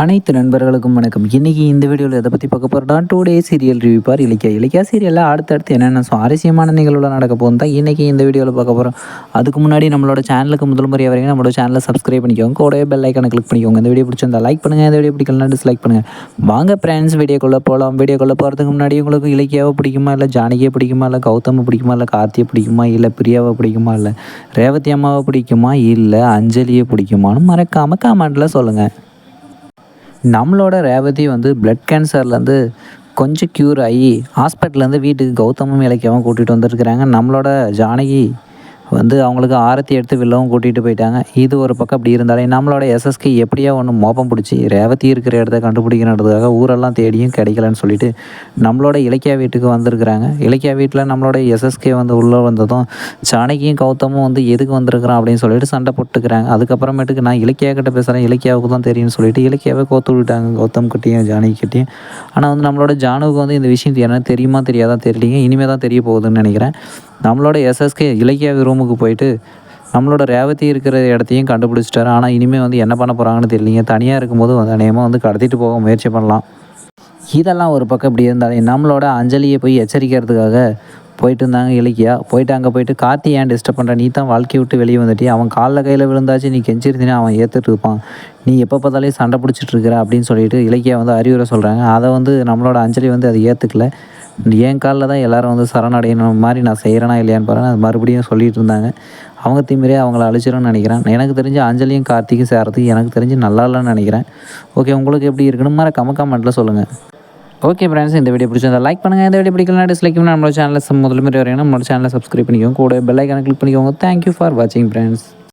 அனைத்து நண்பர்களுக்கும் வணக்கம். இன்றைக்கி இந்த வீடியோவில் எதை பற்றி பார்க்க போகிறோம்னா today serial review for Ilakkiya. Ilakkiya சீரியலில் அடுத்தடுத்து என்னென்ன சுவாரஸ்யமான நிகழ்வில் நடக்க போகும் தான் இன்றைக்கி இந்த வீடியோவில் பார்க்க போகிறோம் அதுக்கு முன்னாடி நம்மளோட சேனலுக்கு முதல் முறை வரைக்கும் நம்மளோட சேனலை சப்ஸ்கிரைப் பண்ணிக்கோங்க. கூடவே பெல் ஐக்கனை கிளிக் பண்ணிக்கோங்க. இந்த வீடியோ பிடிச்சிருந்தா லைக் பண்ணுங்கள் இந்த வீடியோ பிடிக்கலாம் டிஸ்லைக் பண்ணுங்கள் வாங்க ஃப்ரெண்ட்ஸ் வீடியோக்குள்ளே போகலாம் வீடியோக்குள்ளே போகிறதுக்கு முன்னாடி உங்களுக்கு இலக்கியாவை பிடிக்குமா இல்லை ஜானகியை பிடிக்குமா இல்லை கௌதமை பிடிக்குமா இல்லை கார்த்தியை பிடிக்குமா இல்லை பிரியாவை பிடிக்குமா இல்லை ரேவதி அம்மாவை பிடிக்குமா இல்லை அஞ்சலியை பிடிக்குமான்னு மறக்காமல் கமெண்ட்டில் சொல்லுங்கள் நம்மளோட ரேவதி வந்து பிளட் கேன்சர்லேருந்து கொஞ்சம் க்யூர் ஆகி ஹாஸ்பிட்டல்லேருந்து வீட்டுக்கு கௌதமும் இலக்கியமும் கூட்டிகிட்டு வந்திருக்கிறாங்க. நம்மளோட ஜானகி வந்து அவங்களுக்கு ஆரத்தி எடுத்து வில்லவும் கூட்டிகிட்டு போயிட்டாங்க. இது ஒரு பக்கம் அப்படி இருந்தாலே நம்மளோட எஸ்எஸ்கே எப்படியோ ஒன்று மோப்பம் பிடிச்சி ரேவதி இருக்கிற இடத்த கண்டுபிடிக்கணுன்றதுக்காக ஊரெல்லாம் தேடியும் கிடைக்கலன்னு சொல்லிட்டு நம்மளோட இலக்கியா வீட்டுக்கு வந்திருக்கிறாங்க. இலக்கியா வீட்டில் நம்மளோட எஸ்எஸ்கே வந்து உள்ளே வந்ததும் ஜானகியும் கௌதமும் வந்து எதுக்கு வந்திருக்கிறான் அப்படின்னு சொல்லிட்டு சண்டை போட்டுக்கிறாங்க. அதுக்கப்புறமேட்டுக்கு நான் இலக்கியா கிட்ட பேசுகிறேன் இலக்கியாவுக்கு தான் தெரியும்னு சொல்லிட்டு இலக்கியாவே கோத்து விட்டாங்க. கௌதம் கிட்டேயும் ஜானகி கிட்டேயும். ஆனால் வந்து நம்மளோட ஜானுவுக்கு வந்து இந்த விஷயம் என்ன தெரியுமா தெரியாதான் தெரியலீங்க. இனிமேல் தான் தெரிய போகுதுன்னு நினைக்கிறேன். நம்மளோட எஸ்எஸ்கே இலக்கியா ரூமுக்கு போயிட்டு நம்மளோட ரேவதி இருக்கிற இடத்தையும் கண்டுபிடிச்சிட்டாரு. ஆனால் இனிமேல் வந்து என்ன பண்ண போகிறாங்கன்னு தெரியலிங்க. தனியாக இருக்கும்போது வந்து அநேகமாக வந்து கடத்திட்டு போக முயற்சி பண்ணலாம். இதெல்லாம் ஒரு பக்கம் இப்படி இருந்தாலும் நம்மளோட அஞ்சலியை போய் எச்சரிக்கிறதுக்காக போயிட்டு இருந்தாங்க இலக்கியா. போயிட்டு அங்கே போயிட்டு கார்த்தி ஏன் டிஸ்டர்ப் பண்ணுற நீ தான் வாழ்க்கையை விட்டு வெளியே வந்துட்டி அவன் காலில் கையில் விழுந்தாச்சு நீ கெஞ்சிருந்தீனா அவன் ஏற்றுட்டு இருப்பான். நீ எப்போ பார்த்தாலே சண்டை பிடிச்சிட்டு இருக்கிற அப்படின்னு சொல்லிட்டு இலக்கியா வந்து அறிவுரை சொல்கிறாங்க அதை வந்து நம்மளோட அஞ்சலி வந்து அதை ஏற்றுக்கல என் காலில் தான் எல்லோரும் வந்து சரணடையணும்? மாதிரி நான் செய்கிறேனா இல்லையான்னு பாருங்கள் அது மறுபடியும் சொல்லிட்டு இருந்தாங்க. அவங்க திமிரே அவங்கள அழிச்சிடும்னு நினைக்கிறேன். எனக்கு தெரிஞ்சு அஞ்சலியும் கார்த்திக்கும் சேரத்துக்கு எனக்கு தெரிஞ்சு நல்லா இல்லைன்னு நினைக்கிறேன். ஓகே உங்களுக்கு எப்படி இருக்கணும் மாதிரி கம கமெண்ட்டில் சொல்லுங்கள் ஓகே ஃப்ரெண்ட்ஸ் இந்த வீடியோ பிடிச்சிருந்தா லைக் பண்ணுங்கள் இந்த வீடியோ பிடிக்கலாம் டிஸ்லைக் பண்ணி நம்மளோட சேனலில் முதல் மாதிரி வரையும் நம்மளோட சேனலை சப்ஸ்கிரைப் பண்ணிக்கோங்க. கூட பெல் ஐக்கான கிளிக் பண்ணிக்கோங்க. தேங்க்யூ ஃபார் வாட்சிங் ஃப்ரெண்ட்ஸ்